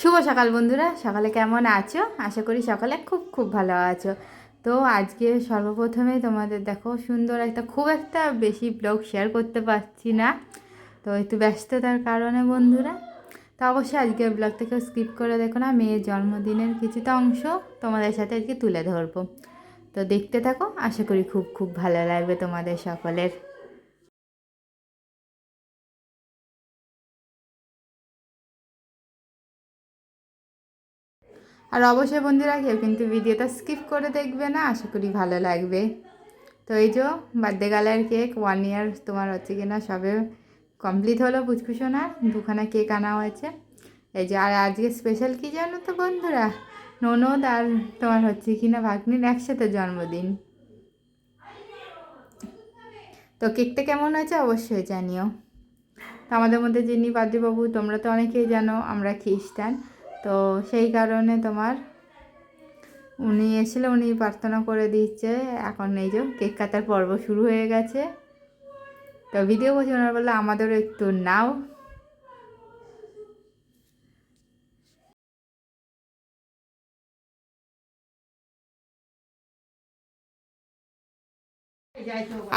শুভ সকাল বন্ধুরা, সকালে কেমন আছো? আশা করি সকালে খুব খুব ভালো আছো। তো আজকে সর্বপ্রথমে তোমাদের দেখো, সুন্দর একটা খুব একটা বেশি ব্লগ শেয়ার করতে পারছি না। তো একটু ব্যস্ততার কারণে বন্ধুরা, তো অবশ্যই আজকের ব্লগটাকে স্কিপ করে দেখো না, মেয়ের জন্মদিনের কিছুটা অংশ তোমাদের সাথে আজকে তুলে ধরবো। তো দেখতে থাকো, আশা করি খুব খুব ভালো লাগবে তোমাদের সকলের। আর অবশ্যই বন্ধুরা কেউ কিন্তু ভিডিওটা স্কিপ করে দেখবে না, আশা করি ভালো লাগবে। তো এই যে বার্থডে গালের কেক ওয়ান ইয়ার তোমার হচ্ছে কিনা সবে কমপ্লিট হলো পুচকুসোনার দুখানা কেক আনা হয়েছে। এই যে আর আজকে স্পেশাল কী জানো তো বন্ধুরা? ননদ আর তোমার হচ্ছে কি কিনা ভাগ্নির একসাথে জন্মদিন। তো কেকটা কেমন হয়েছে অবশ্যই জানিও। তো আমাদের মধ্যে যিনি বাদ্যবাবু তোমরা তো অনেকেই জানো, আমরা খ্রিস্টান। তো সেই কারণে তোমার উনি এসেছিল, উনি প্রার্থনা করে দিচ্ছে। এখন এই যে কেক কাটার পর্ব শুরু হয়ে গেছে। তো ভিডিও করছি ওনার বলল, আমাদেরও একটু নাও।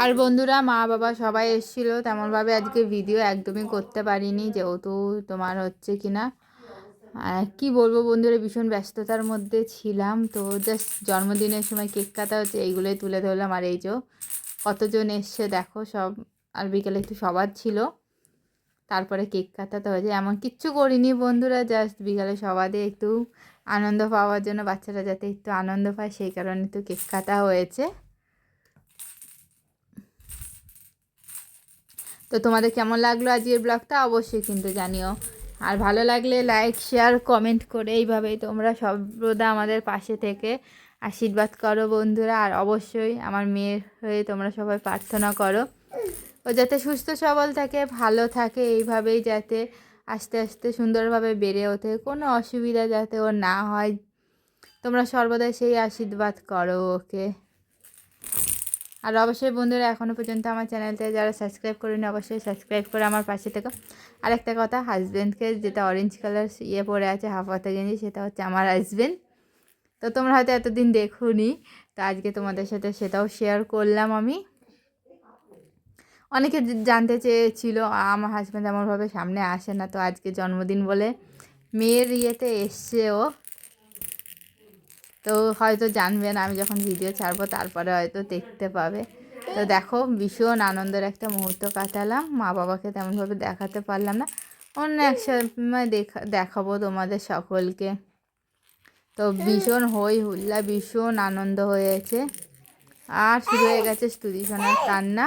আর বন্ধুরা, মা বাবা সবাই এসেছিল। তেমনভাবে আজকে ভিডিও একদমই করতে পারিনি, যেহেতু তোমার হচ্ছে কিনা কি বলব বন্ধুরা, ভীষণ ব্যস্ততার মধ্যে ছিলাম। তো জাস্ট জন্মদিনের সময় কেক কাটা হচ্ছে, এইগুলোই তুলে ধরলাম। আর এই যে কতজন এসছে দেখো, সব আর বিকেলে একটু সবার ছিল। তারপরে কেক কাটাতে হয়েছে। এমন কিচ্ছু করিনি বন্ধুরা জাস্ট বিকালে সবাদে একটু আনন্দ পাওয়ার জন্য, বাচ্চারা যাতে একটু আনন্দ পায়, সেই কারণে একটু কেক কাটা হয়েছে। তো তোমাদের কেমন লাগল আজকের ব্লগটা? অবশ্যই কিন্তু জানিও। আর ভালো লাগলে লাইক শেয়ার কমেন্ট করে এইভাবেই তোমরা সর্বদা আমাদের পাশে থেকে আশীর্বাদ করো বন্ধুরা। আর অবশ্যই আমার মেয়ের হয়ে তোমরা সবাই প্রার্থনা করো। ও যাতে সুস্থ সবল থাকে, ভালো থাকে, এইভাবেই যাতে আস্তে আস্তে সুন্দরভাবে বেড়ে ওঠে। কোনো অসুবিধা যাতে ওর না হয়, তোমরা সর্বদা সেই আশীর্বাদ করো ওকে। আর অবশ্যই বন্ধুরা এখনও পর্যন্ত আমার চ্যানেলটা যারা সাবস্ক্রাইব করেনি, অবশ্যই সাবস্ক্রাইব করে আমার পাশে থেকো। আরেকটা কথা হাজব্যান্ডকে যেটা অরেঞ্জ কালার ইয়ে পরে আছে হাফ হাতা গেঞ্জি সেটা হচ্ছে আমার হাজব্যান্ড তো তোমরা হয়তো এতদিন দেখোনি, তো আজকে তোমাদের সাথে সেটাও শেয়ার করলাম আমি। অনেকে জানতে চেয়েছিল আমার হাজব্যান্ড এমনভাবে সামনে আসে না, তো আজকে জন্মদিন বলে মেয়ের ইয়েতে এসছে ও। তো হয়তো জানবেন, আমি যখন ভিডিও ছাড়বো তারপরে হয়তো দেখতে পাবে। তো দেখো, ভীষণ আনন্দের একটা মুহূর্ত কাটালাম। মা বাবাকে তেমনভাবে দেখাতে পারলাম না। অন্য এক সময় দেখা, দেখাবো তোমাদের সকলকে। তো ভীষণ হই হুল্লা, ভীষণ আনন্দ হয়েছে। আর শুরু হয়ে গেছে স্তুতি সোনার কান্না।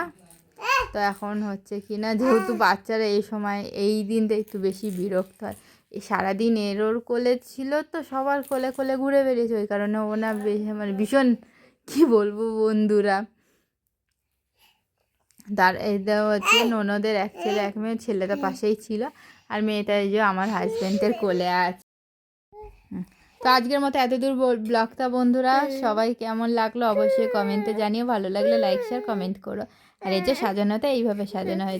তো এখন হচ্ছে কি না যেহেতু বাচ্চারা এই সময় এই দিনটা একটু বেশি বিরক্ত হয়। এই সারাদিন এর ওর কোলে ছিল তো সবার কোলে কোলে ঘুরে বেরিয়েছে ওই কারণে ওনা মানে ভীষণ কী বলব বন্ধুরা। তার এটা হচ্ছে ননদের এক ছেলে এক মেয়ে ছেলেটা পাশেই ছিল। আর মেয়েটা এই যে আমার হাজব্যান্ডের কোলে আছে। তো আজকের মতো এতদূর ব্লগটা বন্ধুরা সবাই কেমন লাগল অবশ্যই কমেন্টে জানিও। ভালো লাগলে লাইক শেয়ার কমেন্ট করো। আর এই যে সাজানোটা এইভাবে সাজানো হয়েছে।